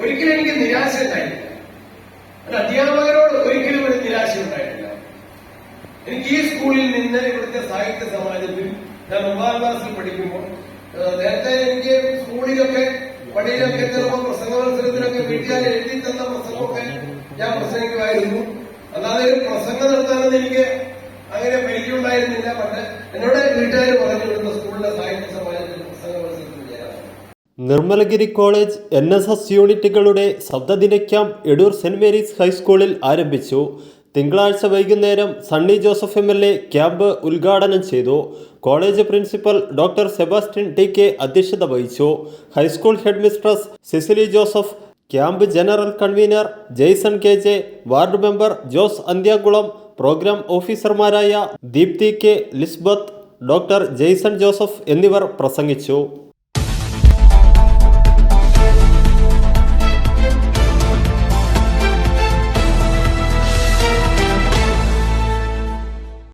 ഒരിക്കലും എനിക്ക് നിരാശ ഉണ്ടായിട്ടില്ല അധ്യാപകരോട് ഒരിക്കലും ഒരു നിരാശ ഉണ്ടായിട്ടില്ല എനിക്ക് ഈ സ്കൂളിൽ നിന്ന് ഇവിടുത്തെ സാഹിത്യ സമാജത്തിൽ ഞാൻ ഒമ്പതാം ക്ലാസ്സിൽ പഠിക്കുമ്പോൾ നേരത്തെ എനിക്ക് സ്കൂളിലൊക്കെ പള്ളിയിലൊക്കെ ചിലപ്പോൾ പ്രസംഗ മത്സരത്തിലൊക്കെ വീട്ടുകാർ എഴുതി തന്ന പ്രസംഗമൊക്കെ ഞാൻ പ്രസംഗിക്കുമായിരുന്നു. അല്ലാതെ ഒരു പ്രസംഗം നടത്താനൊന്നും എനിക്ക് അങ്ങനെ പരിചയമുണ്ടായിരുന്നില്ല പക്ഷെ എന്നോട് വീട്ടുകാർ പറഞ്ഞു വിടുന്ന സ്കൂളിലെ സാഹിത്യ സമാജത്തിൽ പ്രസംഗ മത്സരത്തിൽ ചേരാൻ Nirmalagiri college N S S യൂണിറ്റുകളുടെ ശബ്ദദിന ക്യാമ്പ് എടൂർ സെന്റ് മേരീസ് ഹൈസ്കൂളിൽ ആരംഭിച്ചു. തിങ്കളാഴ്ച വൈകുന്നേരം Sunny Joseph M L A camp ഉദ്ഘാടനം ചെയ്തു. College principal doctor Sebastian T K അധ്യക്ഷത വഹിച്ചു. High school headmistress Cicily Joseph camp general convener Jaison K J ward member Jose Anthyakulam programme ഓഫീസർമാരായ ദീപ്തി കെ ലിസ്ബത്ത് ഡോക്ടർ ജെയ്സൺ ജോസഫ് എന്നിവർ പ്രസംഗിച്ചു.